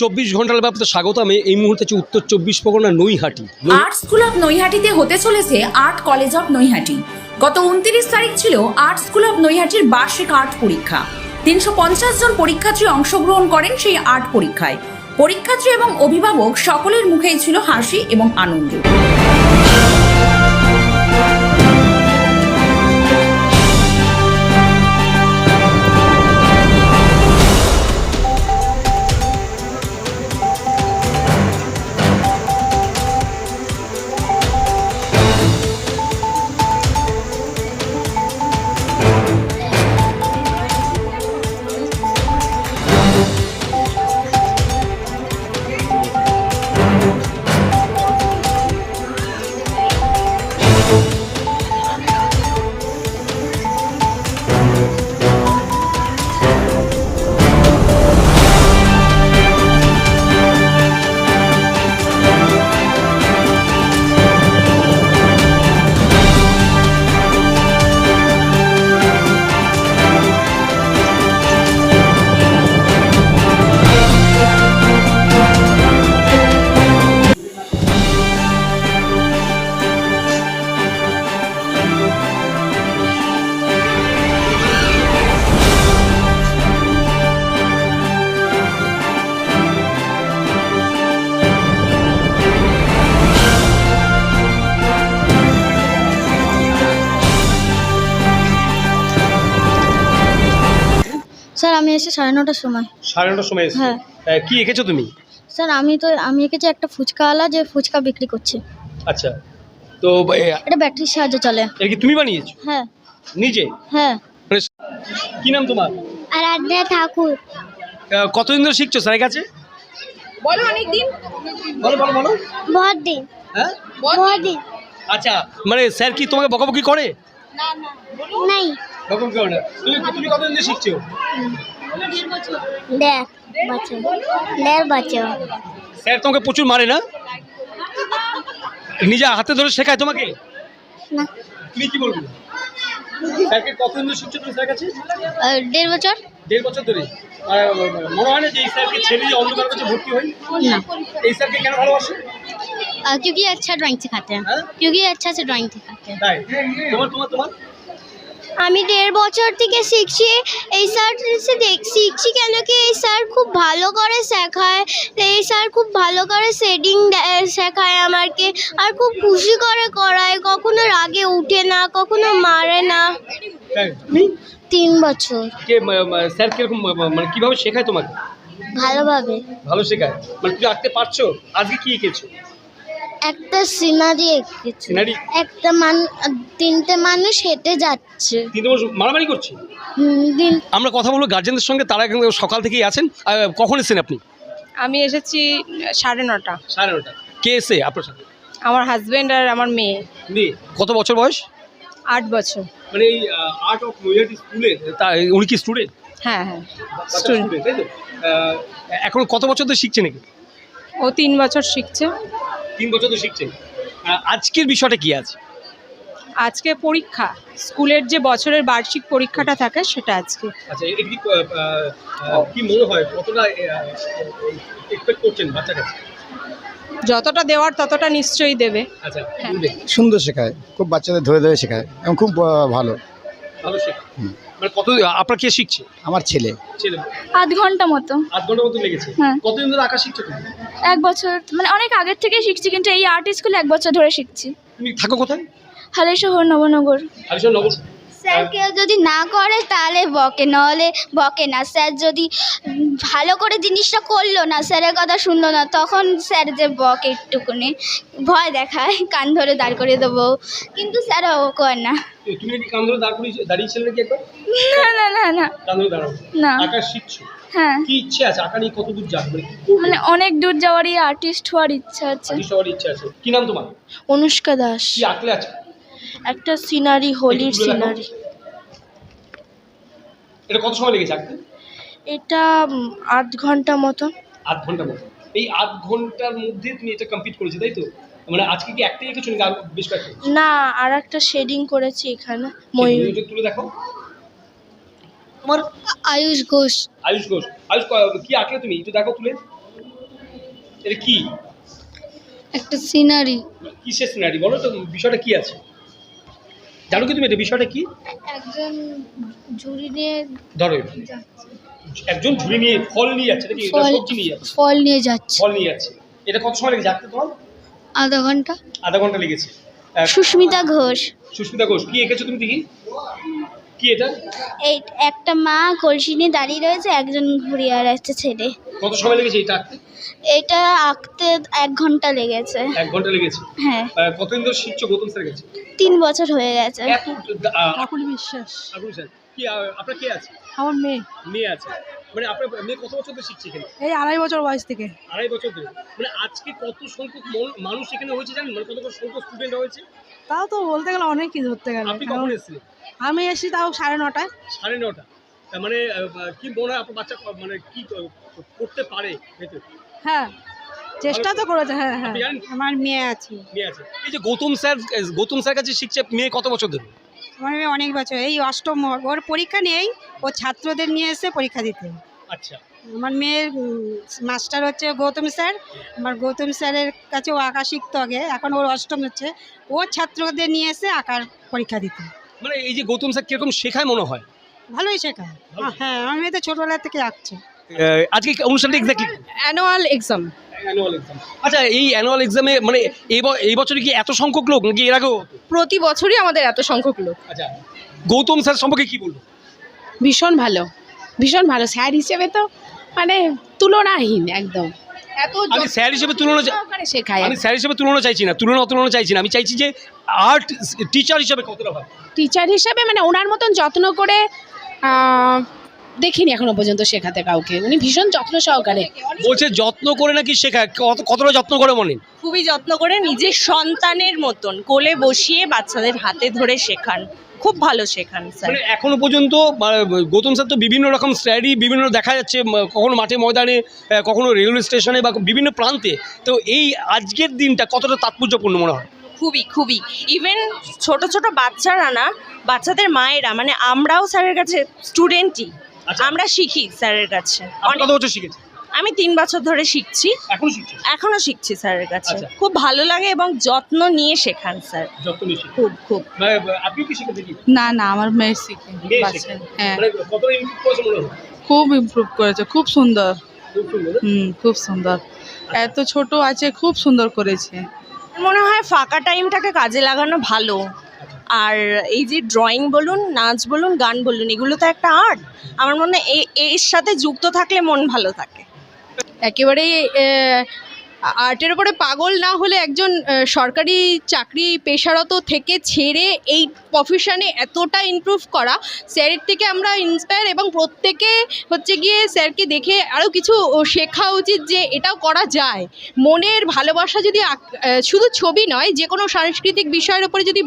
চব্বিশ ঘণ্টার ব্যাপারে স্বাগত। আমি এই মুহূর্তে হচ্ছে উত্তর চব্বিশ Pargana Naihati. Arts art school of নৈহাটিতে হতে চলেছে আর্ট কলেজ অফ নৈহাটি। গত উনত্রিশ তারিখ ছিল আর্ট স্কুল অফ নৈহাটির বার্ষিক আর্ট পরীক্ষা। তিনশো পঞ্চাশ জন পরীক্ষার্থী অংশগ্রহণ করেন সেই আর্ট পরীক্ষায়। পরীক্ষার্থী এবং অভিভাবক সকলের মুখেই ছিল হাসি এবং আনন্দ। স্যার আমি এসে সাড়ে নটার সময়। সাড়ে নটার সময় এসেছ। হ্যাঁ। আহ, কি এঁকেছো তুমি? স্যার আমি তো আমি এঁকেছি একটা ফুচকাওয়ালা যে ফুচকা বিক্রি করছে। আচ্ছা। তো এ, এটা ব্যাটারির সাহায্যে চলে। এটা কি তুমি বানিয়েছো? হ্যাঁ। নিজে? হ্যাঁ। মানে কি নাম তোমার? আরাধ্যা ঠাকুর। আহ, কতদিন ধরে শিখছো স্যারের কাছে? বলো অনেকদিন। বলো বলো বলো। বহুত দিন হ্যাঁ? বহুত দিন আচ্ছা মানে স্যার কি তোমাকে বকাবকি করে? নাই। বকাবকি করে না তুমি তুমি কতদিন ধরে শিখছো দেড় বছর দেড় বছর স্যার তোমাকে প্রচুর মারে না নিজে হাতে ধরে শেখায় তোমাকে না তুমি কি বলবে স্যারকে কতদিন ধরে শিখছো তুমি স্যার কাছে আর দেড় বছর দেড় বছর ধরে আর মনে হয় না যে এই স্যারকে ছেড়ে দিয়ে অন্ধকার কাছে ভর্তি হয় না এই স্যারকে কেন ভালোবাসে आ, क्योंकि अच्छा ड्राइंग सिखाते हैं हाँ? क्योंकि अच्छा से ड्राइंग सिखाते हैं তাই তোমার তোমার তোমার আমি দেড় বছর থেকে শিখছি। এই স্যার শিখছি কেন কি? এই স্যার খুব ভালো করে শেখায়। এই স্যার খুব ভালো করে শেডিং শেখায় আমাকে। আর খুব খুশি করে করায়। কখনো রাগে উঠে না কখনো মারে না। তিন বছর। কে স্যার কীরকম মানে কীভাবে শেখায় তোমাকে? ভালোভাবে। ভালো শেখায়? মানে তুমি আঁকতে পারছ? আজকে কি এঁকেছো? একটা সিনারি এঁকেছি। Scenery? একটা মান তিনটে মানুষ হেঁটে যাচ্ছে। তিনটে বছর মারামারি করছে? হুম, দিন আমরা কথা বলব গার্জেনদের সঙ্গে তারা কিন্তু সকাল থেকেই আছেন। আহ, কখন এসেছেন আপনি? আমি এসেছি সাড়ে নটা। সাড়ে নটা। কে এসে আপনার সাথে? আমার হাজবেন্ড আর আমার মেয়ে। মেয়ে? কত বছর বয়স? আট বছর। মানে এই আর্ট অফ নৈহাটি স্কুলে? তা উনি কি স্টুডেন্ট হ্যাঁ হ্যাঁ স্টুডেন্ট এখন কত বছর ধরে শিখছে নাকি? ও তিন বছর শিখছে। তিন বছর ধরে শিখছে আজকের বিষয়টা কি আছে? আজকে পরীক্ষা। স্কুলের যে বছরের বার্ষিক পরীক্ষাটা থাকে সেটা আজকে। আচ্ছা কি মনে হয় কতটা এক্সপেক্ট করছেন যতটা দেওয়ার ততটা নিশ্চয়ই দেবে। আচ্ছা হ্যাঁ। সুন্দর শেখায় খুব বাচ্চাদের ধরে ধরে শেখায় এবং খুব ভালো। ভালো শেখা হুম। মানে কত আপনার কে শিখছে? আমার ছেলে। ছেলে। আধ ঘণ্টা মতো। আধ ঘণ্টার মতো লেগেছে? হ্যাঁ। কতদিন ধরে আঁকা শিখছো তুমি? এক বছর মানে অনেক আগের থেকে শিখছি কিন্তু এই আর্ট স্কুলে এক বছর ধরে শিখছি। তুমি থাকো কোথায়? হালে শহর নবনগর। আলিশান নগর স্যার কেউ যদি না করে তাহলে বকে। নাহলে বকে না। স্যার যদি ভালো করে জিনিসটা করল না স্যারের কথা শুনলো না তখন স্যার যে বকে একটুকুনি ভয় দেখায় কান ধরে দাঁড় করে দেবো। কিন্তু স্যার ও করে না। তুমি কি কান ধরে দাঁড় করিয়ে দাঁড়িয়েছিলে নাকি একবার? না না না না। কান ধরে দাঁড়াবো না। আঁকা শিখছো? হ্যাঁ। কি ইচ্ছে আছে? আঁকা নিয়ে কত দূর যাবে? মানে মানে অনেক দূর যাওয়ারই আর্টিস্ট হওয়ার ইচ্ছা আছে। আগে সবার ইচ্ছা আছে। কি নাম তোমার? অনুষ্কা দাস। কি আঁকলে আছে? একটা সিনারি হোলির। সিনারি। এটা কত সময় লেগেছে আঁকতে? এটা আধ ঘণ্টা মতো আধ ঘণ্টার মতো এই আধ ঘণ্টার মধ্যে তুমি এটা কমপ্লিট করেছ তাই তো? মানে আজকে কি একটাই এঁকেছো নাকি আরও বেশ কয়েকটা না আর একটা শেডিং করেছি এখানে ময়ূর। তুলে দেখো। আমার আয়ুষ ঘোষ। আয়ুষ ঘোষ। আয়ুষ ক- কি আঁকলে তুমি? একটু দেখো তুলে। এটা কি? একটা সিনারি। কিসের সিনারি? বলো তো বিষয়টা কি আছে? জানো কি তুমি এটা বিষয়টা কি? একজন ঝুড়ি নিয়ে ধরো একজন ঝুড়ি নিয়ে ফল নিয়ে যাচ্ছে নাকি সবজি নিয়ে যাচ্ছে? ফল নিয়ে যাচ্ছে। ফল নিয়ে যাচ্ছে। এটা কত সময় লেগেছে? যাচ্ছে তোমার? আধা ঘণ্টা। আধা ঘণ্টা লেগেছে। সুস্মিতা ঘোষ। সুস্মিতা ঘোষ। কি এঁকেছো তুমি দেখি? কি এটা? এই একটা মা কলসি নিয়ে দাঁড়িয়ে রয়েছে একজন ঘুরিয়ে আর একটা ছেলে কত সময় লেগেছে এটা আঁকতে এটা আঁকতে এক ঘণ্টা লেগেছে। এক ঘণ্টা লেগেছে? হ্যাঁ। আহ, কতদিন ধরে শিখছো? গৌতম স্যার গেছে? তিন বছর হয়ে গেছে। এত আহ, কাকুল বিশ্বাস। আগুন স্যার কি আহ, আপনার কে আছে? আমার মেয়ে। মেয়ে আছে। মানে আপনার মেয়ে কত বছর ধরে শিখছে এখানে? এই আড়াই বছর বয়স থেকে। আড়াই বছর ধরে। মানে আজকে কত সংখ্যক মন- মানুষ এখানে হয়েছে জানেন? মানে কত কত সংখ্যক স্টুডেন্ট হয়েছে? তাও তো বলতে গেলে অনেক কিছু ধরতে গেলে আপনি কখন এসেছিলেন? আমি এসেছি তাও সাড়ে নটায় সাড়ে নটা। মানে কি মনে হয় আপনার বাচ্চা মানে কি করতে পারে হ্যাঁ চেষ্টা তো করেছে হ্যাঁ হ্যাঁ। আমার মেয়ে আছে। মেয়ে আছে। এই যে গৌতম স্যার গৌতম স্যার কাছে শিখছে মেয়ে কত বছর ধরে? আমার মেয়ে অনেক বছর এই অষ্টম ওর পরীক্ষা নেই ও ছাত্রদের নিয়ে এসে পরীক্ষা দিতে। আচ্ছা। আমার মেয়ের মাস্টার হচ্ছে গৌতম স্যার। আমার গৌতম স্যারের কাছে ও আঁকা শিখতো আগে এখন ওর অষ্টম হচ্ছে। ও ছাত্রদের নিয়ে এসে আঁকার পরীক্ষা দিতে। মানে এই যে গৌতম স্যার কীরকম শেখায় মনে হয়? ভালোই শেখায়। হ্যাঁ আমার মেয়ে তো ছোটোবেলা থেকে আঁকছে। আজকে অনুষ্ঠানটা exactly annual exam annual exam আচ্ছা এই অ্যানুয়াল এক্সামে মানে এই ব- এই বছরে কি এত সংখ্যক লোক নাকি এর আগেও? প্রতি বছরই আমাদের এত সংখ্যক লোক। আচ্ছা গৌতম স্যার সম্পর্কে কি বলব? ভীষণ ভালো। ভীষণ ভালো। স্যার হিসেবে তো মানে তুলনাহীন একদম। এত আমি স্যার হিসেবে তুলনা শেখায় আমি স্যার হিসেবে তুলনা চাইছি না তুলনা চাইছি না। আমি চাইছি যে আর্ট টিচার হিসেবে কতটা ভালো? টিচার হিসেবে মানে ওনার মতন যত্ন করে দেখিনি এখনও পর্যন্ত শেখাতে কাউকে। উনি ভীষণ যত্ন সহকারে। বলছে যত্ন করে নাকি শেখায়? কত- কতটা যত্ন করে মনে খুবই যত্ন করে নিজের সন্তানের মতন কোলে বসিয়ে বাচ্চাদের হাতে ধরে শেখান। খুব ভালো শেখান স্যার মানে এখনও পর্যন্ত মানে, গৌতম স্যার তো বিভিন্ন রকম স্টাডি বিভিন্ন দেখা যাচ্ছে কখনো মাঠে ময়দানে কখনো রেলওয়ে স্টেশনে বা বিভিন্ন প্রান্তে। তো এই আজকের দিনটা কতটা তাৎপর্যপূর্ণ মনে হয়? খুবই খুবই। ইভেন ছোট ছোট বাচ্চারা না বাচ্চাদের মায়েরা মানে আমরাও স্যারের কাছে স্টুডেন্টই আচ্ছা। আমরা শিখি স্যারের কাছে। অনেক বছর শিখেছেন? আমি তিন বছর ধরে শিখছি। এখনও শিখছি স্যারের কাছে। আচ্ছা। খুব ভালো লাগে এবং যত্ন নিয়ে শেখান স্যার। যত্ন নিয়ে খুব খুব। মানে, আপনি কি না না আমার মেয়ে শিখে মেয়ে বাচ্চা। শেখে। হ্যাঁ। মানে কতটা ইমপ্রুভ করেছে মনে হয়? খুব ইমপ্রুভ করেছে খুব সুন্দর। খুব সুন্দর? না? হুম খুব সুন্দর। এত ছোট আছে খুব সুন্দর করেছে। মনে হয় ফাঁকা টাইমটাকে কাজে লাগানো ভালো। আর এই যে ড্রয়িং বলুন নাচ বলুন গান বলুন এগুলো তো একটা আর্ট আমার মনে হয় এ- এর সাথে যুক্ত থাকলে মন ভালো থাকে। একেবারেই আর্টের উপরে পাগল না হলে একজন সরকারি চাকরি পেশারত থেকে ছেড়ে এই প্রফেশনে এতটা ইমপ্রুভ করা, স্যারের থেকে আমরা ইন্সপায়ার এবং প্রত্যেকে হচ্ছে গিয়ে স্যারকে দেখে আরও কিছু শেখা উচিত যে এটাও করা যায়। মনের ভালোবাসা যদি শুধু ছবি নয়, যে কোনো সাংস্কৃতিক বিষয়ের উপরে যদি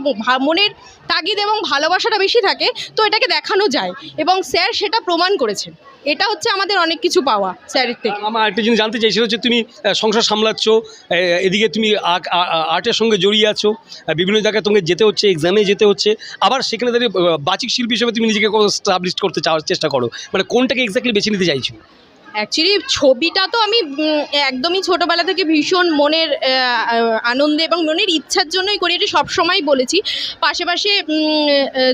মনের তাগিদ এবং ভালোবাসাটা বেশি থাকে, তো এটাকে দেখানো যায় এবং স্যার সেটা প্রমাণ করেছেন। এটা হচ্ছে আমাদের অনেক কিছু পাওয়া স্যারের থেকে। আমার একটা জিনিস জানতে চাই সেটা হচ্ছে তুমি সংসার সামলাচ্ছ এদিকে তুমি আর্টের সঙ্গে জড়িয়ে আছো বিভিন্ন জায়গায় তোমাকে যেতে হচ্ছে এক্সামে যেতে হচ্ছে, আবার সেখানে দাঁড়িয়ে বাচিক শিল্পী হিসেবে তুমি নিজেকে স্টাবলিশ করতে চাওয়ার চেষ্টা করো। মানে কোনটাকে এক্স্যাক্টলি বেছে নিতে চাইছো? অ্যাকচুয়ালি ছবিটা তো আমি একদমই ছোটোবেলা থেকে ভীষণ মনের আনন্দে এবং মনের ইচ্ছার জন্যই করি এটা সবসময় বলেছি। পাশে পাশে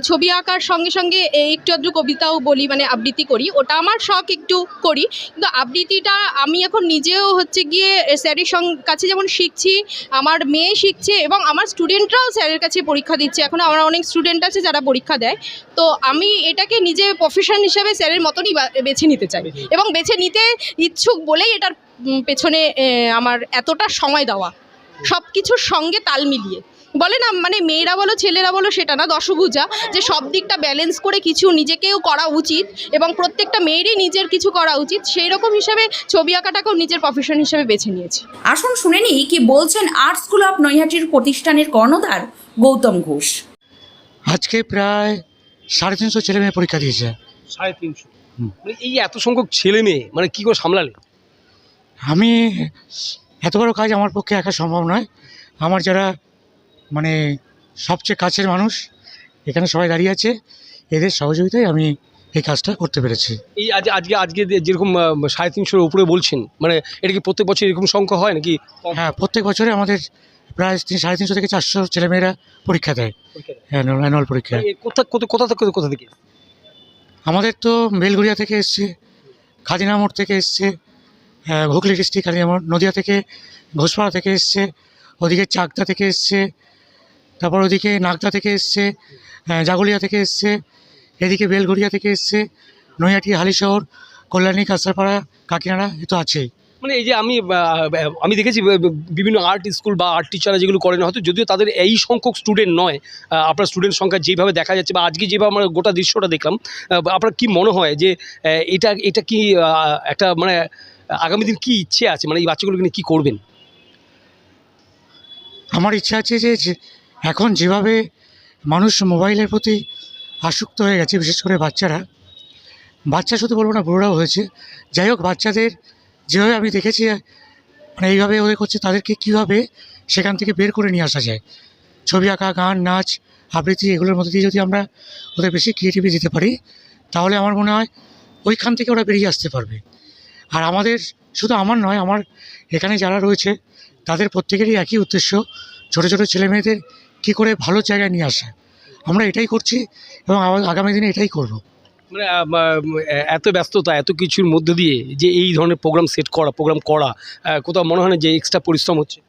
ছবি আঁকার সঙ্গে সঙ্গে একটু আধটু কবিতাও বলি মানে আবৃত্তি করি। ওটা আমার শখ একটু করি কিন্তু আবৃত্তিটা আমি এখন নিজেও হচ্ছে গিয়ে স্যারের সঙ্গ কাছে যেমন শিখছি আমার মেয়ে শিখছে এবং আমার স্টুডেন্টরাও স্যারের কাছে পরীক্ষা দিচ্ছে। এখন আমার অনেক স্টুডেন্ট আছে যারা পরীক্ষা দেয়। তো আমি এটাকে নিজে প্রফেশন হিসাবে স্যারের মতনই বেছে নিতে চাই। এবং বেছে নিতে ইচ্ছুক বলেই এটার পেছনে আমার এতটা সময় দেওয়া। সব কিছুর সঙ্গে তাল মিলিয়ে। বলে না মানে মেয়েরা বলো ছেলেরা বলো সেটা না দশভুজা যে সব দিকটা ব্যালেন্স করে কিছু নিজেকেও করা উচিত এবং প্রত্যেকটা মেয়েরই নিজের কিছু করা উচিত সেই রকম হিসাবে ছবি আঁকাটাকেও নিজের প্রফেশন হিসেবে বেছে নিয়েছি। আসুন শুনে নিই কি বলছেন আর্ট স্কুল অফ নৈহাটির প্রতিষ্ঠানের কর্ণধার গৌতম ঘোষ। আজকে প্রায় সাড়ে তিনশো ছেলে মেয়ে পরীক্ষা দিয়েছে। সাড়ে তিনশো। মানে এই এত সংখ্যক ছেলে মেয়ে মানে কি করে সামলালে? আমি এত বড় কাজ আমার পক্ষে একা সম্ভব নয়। আমার যারা মানে সবচেয়ে কাছের মানুষ এখানে সবাই দাঁড়িয়ে আছে এদের সহযোগিতায় আমি এই কাজটা করতে পেরেছি। এই আজ আজকে আজকে যেরকম সাড়ে তিনশোর উপরে বলছেন মানে এটা কি প্রত্যেক বছর এরকম সংখ্যা হয় নাকি হ্যাঁ প্রত্যেক বছরে আমাদের প্রায় তিন সাড়ে তিনশো থেকে চারশো ছেলেমেয়েরা পরীক্ষা দেয় অ্যানুয়াল পরীক্ষা। মানে কোথা কোথা কোথা থেকে কোথা থেকে? আমাদের তো বেলগুড়িয়া থেকে এসছে, খাদিনা মোড় থেকে এসছে হুগলি ডিস্ট্রিক্ট খাদিনা মোড়, নদিয়া থেকে ঘোষপাড়া থেকে এসছে, ওদিকে চাকদা থেকে এসছে, তারপর ওদিকে নাগদা থেকে এসছে জাগুলিয়া থেকে এসছে, এদিকে বেলগুড়িয়া থেকে এসছে, নৈহাটি, হালিশহর, কল্যাণী কাঁচরাপাড়া কাকিনাড়া, এ তো আছেই। মানে এই যে আমি আমি দেখেছি বিভিন্ন আর্ট স্কুল বা আর্ট টিচাররা যেগুলো করেন, হয়তো যদিও তাদের এই সংখ্যক স্টুডেন্ট নয় আপনার স্টুডেন্ট সংখ্যা যেভাবে দেখা যাচ্ছে বা আজকে যেভাবে আমরা গোটা দৃশ্যটা দেখলাম আপনার কি মনে হয় যে এটা এটা কি একটা মানে আগামী দিন কি ইচ্ছে আছে? মানে এই বাচ্চাগুলোকে নিয়ে কী করবেন? আমার ইচ্ছা আছে যে এখন যেভাবে মানুষ মোবাইলের প্রতি আসক্ত হয়ে গেছে, বিশেষ করে বাচ্চারা, বাচ্চা শুধু বলব না, বুড়োরাও হয়েছে। যাই হোক, বাচ্চাদের যেভাবে আমি দেখেছি মানে এইভাবে ওদের করছে তাদেরকে কীভাবে সেখান থেকে বের করে নিয়ে আসা যায়। ছবি আঁকা, গান, নাচ, আবৃত্তি এগুলোর মধ্যে দিয়ে যদি আমরা ওদের বেশি ক্রিয়েটিভি দিতে পারি, তাহলে আমার মনে হয় ওইখান থেকে ওরা বেরিয়ে আসতে পারবে। আর আমাদের, শুধু আমার নয়, আমার এখানে যারা রয়েছে, তাদের প্রত্যেকেরই একই উদ্দেশ্য, ছোটো ছোটো ছেলেমেয়েদের কী করে ভালো জায়গায় নিয়ে আসা। আমরা এটাই করছি এবং আগামী- দিনে এটাই করব। মানে এত ব্যস্ততা এত কিছুর মধ্যে দিয়ে যে এই ধরনের প্রোগ্রাম সেট করা প্রোগ্রাম করা কোথাও মনে হয় না যে এক্সট্রা পরিশ্রম হচ্ছে?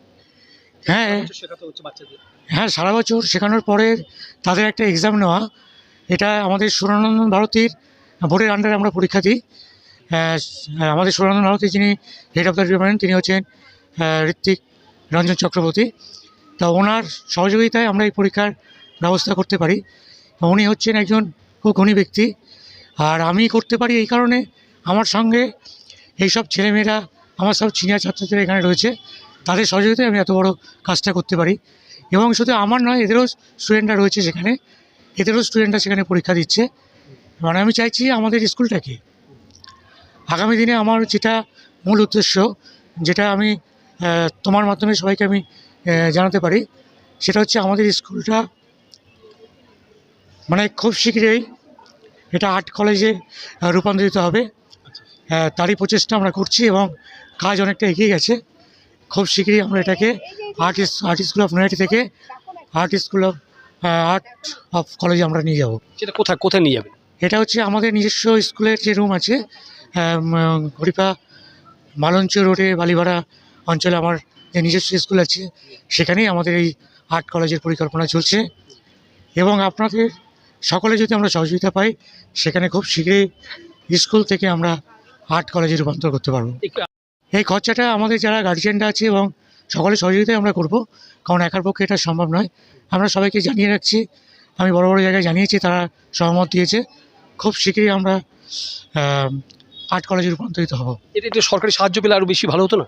হ্যাঁ। শেখাতে হচ্ছে বাচ্চাদের। হ্যাঁ সারা বছর শেখানোর পরে তাদের একটা এক্সাম নেওয়া এটা আমাদের সুরানন্দন ভারতীর বোর্ডের আন্ডারে আমরা পরীক্ষা দিই। আমাদের সুরানন্দন ভারতী যিনি হেড অফ দ্য ডিপার্টমেন্ট তিনি হচ্ছেন ঋত্বিক রঞ্জন চক্রবর্তী। তা ওনার সহযোগিতায় আমরা এই পরীক্ষার ব্যবস্থা করতে পারি। উনি হচ্ছেন একজন খুব গুণী ব্যক্তি। আর আমি করতে পারি এই কারণে আমার সঙ্গে এইসব ছেলেমেয়েরা, আমার সব সিনিয়র ছাত্রছাত্রীরা এখানে রয়েছে। তাদের সহযোগিতায় আমি এত বড় কাজটা করতে পারি। এবং শুধু আমার নয়, এদেরও স্টুডেন্টরা রয়েছে সেখানে। এদেরও স্টুডেন্টরা সেখানে পরীক্ষা দিচ্ছে। মানে আমি চাইছি আমাদের স্কুলটাকে। আগামী দিনে আমার যেটা মূল উদ্দেশ্য, যেটা আমি তোমার মাধ্যমে সবাইকে আমি জানাতে পারি, সেটা হচ্ছে আমাদের স্কুলটা মানে খুব শীঘ্রই এটা আর্ট কলেজে রূপান্তরিত হবে। আহ, তারই প্রচেষ্টা আমরা করছি এবং কাজ অনেকটা এগিয়ে গেছে। খুব শীঘ্রই আমরা এটাকে art art school of Naihati থেকে art school of art of কলেজে আমরা নিয়ে যাব। সেটা কোথায় কোথায় নিয়ে যাবেন? এটা হচ্ছে আমাদের নিজস্ব স্কুলের যে রুম আছে হরিপা মালঞ্চ রোডে বালিভাড়া অঞ্চলে আমার যে নিজস্ব স্কুল আছে সেখানেই আমাদের এই আর্ট কলেজের পরিকল্পনা চলছে। এবং আপনাদের সকলে যদি আমরা সহযোগিতা পাই, সেখানে খুব শীঘ্রই স্কুল থেকে আমরা আর্ট কলেজে রূপান্তর করতে পারব। এই খরচাটা আমাদের যারা গার্জিয়ানরা আছে এবং সকলে সহযোগিতায় আমরা করব, কারণ একার পক্ষে এটা সম্ভব নয়। আমরা সবাইকে জানিয়ে রাখছি, আমি বড় বড় জায়গায় জানিয়েছি, তারা সহমত দিয়েছে, খুব শীঘ্রই আমরা আর্ট কলেজে রূপান্তরিত হব। এটা একটু সরকারি সাহায্য পেলে আরও বেশি ভালো হতো না?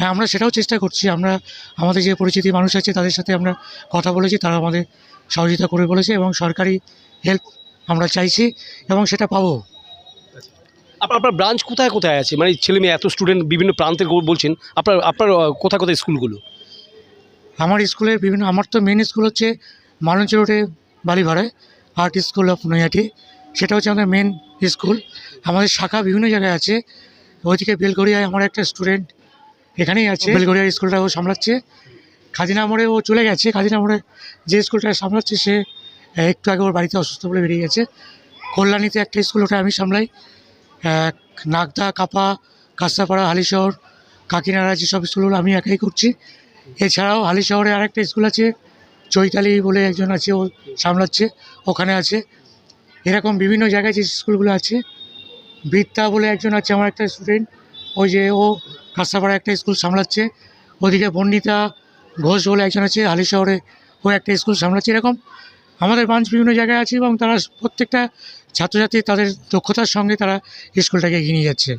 হ্যাঁ আমরা সেটাও চেষ্টা করছি। আমরা আমাদের যে পরিচিতি মানুষ আছে তাদের সাথে আমরা কথা বলেছি তারা আমাদের সহযোগিতা করে বলেছে এবং সরকারি হেল্প আমরা চাইছি এবং সেটা পাবো। আপনার আপনার ব্রাঞ্চ কোথায় কোথায় আছে? মানে ছেলে মেয়ে এত স্টুডেন্ট বিভিন্ন প্রান্তের গো- বলছেন আপনার আপনার কোথায় কোথায় স্কুলগুলো? আমার স্কুলের বিভিন্ন আমার তো মেন স্কুল হচ্ছে মালঞ্চ রোডে বালিভাড়ায় আর্ট স্কুল অফ নৈহাটি। সেটা হচ্ছে আমাদের মেন স্কুল আমাদের শাখা বিভিন্ন জায়গায় আছে। ওইদিকে বেলগড়িয়ায় আমার একটা স্টুডেন্ট এখানেই আছে। বেলগড়িয়া স্কুলটা ও সামলাচ্ছে। খাদিনা মোড়ে ও চলে গেছে। খাদিনা মোড়ে যে স্কুলটা সামলাচ্ছে সে একটু আগে ওর বাড়িতে অসুস্থ বলে বেরিয়ে গেছে। কল্যাণীতে একটা স্কুল ওটা আমি সামলাই। নাগদা কাপা কাস্তাপাড়া হালিশহর কাকিনাড়া যেসব স্কুলগুলো আমি একাই করছি। এছাড়াও হালি শহরে আরেকটা স্কুল আছে চৈতালি বলে একজন আছে ও সামলাচ্ছে ওখানে আছে। এরকম বিভিন্ন জায়গায় যে স্কুলগুলো আছে। বৃত্তা বলে একজন আছে আমার একটা স্টুডেন্ট ওই যে ও কাস্তাপাড়া একটা স্কুল সামলাচ্ছে ওদিকে বন্ডিতা ঘোষ বলে একজন আছে হালি শহরে ও একটা স্কুল সামলাচ্ছে। এরকম আমাদের ব্রাঞ্চ বিভিন্ন জায়গায় আছে এবং তারা প্রত্যেকটা ছাত্রছাত্রী তাদের দক্ষতার সঙ্গে তারা স্কুলটাকে এগিয়ে নিয়ে যাচ্ছে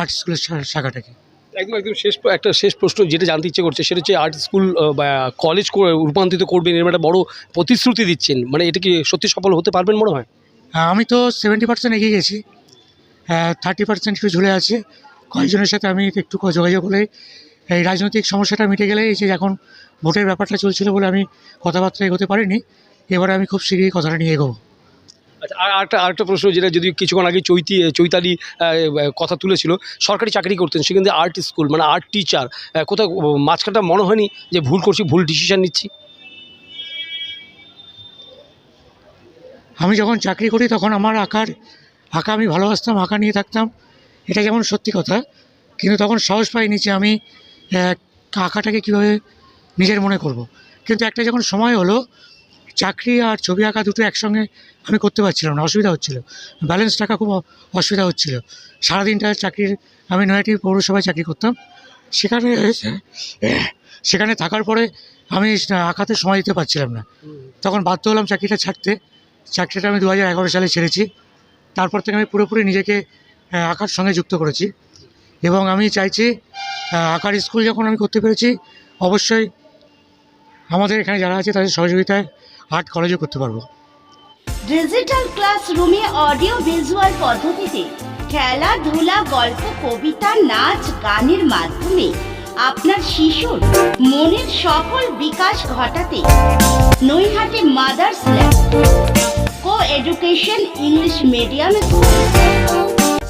আর্ট স্কুলের শাখাটাকে। একদম একদম শেষ একটা শেষ প্রশ্ন যেটা জানতে ইচ্ছে করছে সেটা হচ্ছে আর্ট স্কুল বা কলেজ রূপান্তরিত করবেন এরকম একটা বড় প্রতিশ্রুতি দিচ্ছেন। মানে এটা কি সত্যি সফল হতে পারবেন মনে হয়? হ্যাঁ, আমি তো সেভেন্টি পার্সেন্ট এগিয়ে গেছি থার্টি পার্সেন্ট একটু ঝুলে আছে। কয়েকজনের সাথে আমি একটু যোগাযোগ হলে এই রাজনৈতিক সমস্যাটা মিটে গেলে এই যে এখন ভোটের ব্যাপারটা চলছিল বলে আমি কথাবার্তা এগোতে পারিনি এবারে আমি খুব শীঘ্রই কথাটা নিয়ে এগোবো। আচ্ছা আর আরেকটা আরেকটা প্রশ্ন যেটা যদি কিছুক্ষণ আগে চৈতি চৈতালি কথা তুলেছিল সরকারি চাকরি করতেন সেখান আর্ট স্কুল মানে আর্ট টিচার কোথাও মাঝখানটা মনে হয়নি যে ভুল করছি ভুল ডিসিশান নিচ্ছি? আমি যখন চাকরি করি তখন আমার আঁকার আঁকা আমি ভালোবাসতাম আঁকা নিয়ে থাকতাম এটা যেমন সত্যি কথা কিন্তু তখন সাহস পাইনি যে আমি আঁকাটাকে কীভাবে নিজের মনে করব। কিন্তু একটা যখন সময় হলো চাকরি আর ছবি আঁকা দুটো একসঙ্গে আমি করতে পারছিলাম না অসুবিধা হচ্ছিল। ব্যালেন্স টাকা খুব অসুবিধা হচ্ছিল। সারাদিনটা চাকরির আমি নয়াটি পৌরসভায় চাকরি করতাম। সেখানে সেখানে থাকার পরে আমি আঁকাতে সময় দিতে পারছিলাম না। তখন বাধ্য হলাম চাকরিটা ছাড়তে। চাকরিটা আমি দু হাজার এগারো সালে ছেড়েছি। তারপর থেকে আমি পুরোপুরি নিজেকে আঁকার সঙ্গে যুক্ত করেছি। এবং আমি চাইছি আঁকার স্কুল যখন আমি করতে পেরেছি, অবশ্যই আমাদের এখানে যারা আছে তাদের সহযোগিতায় আর্ট কলেজও করতে পারব। ডিজিটাল ক্লাসরুমে অডিও ভিজুয়াল পদ্ধতিতে খেলাধুলা গল্প, কবিতা, নাচ, গানের মাধ্যমে আপনার শিশুর মনের সকল বিকাশ ঘটাতে Naihati mother's lab co education English medium. School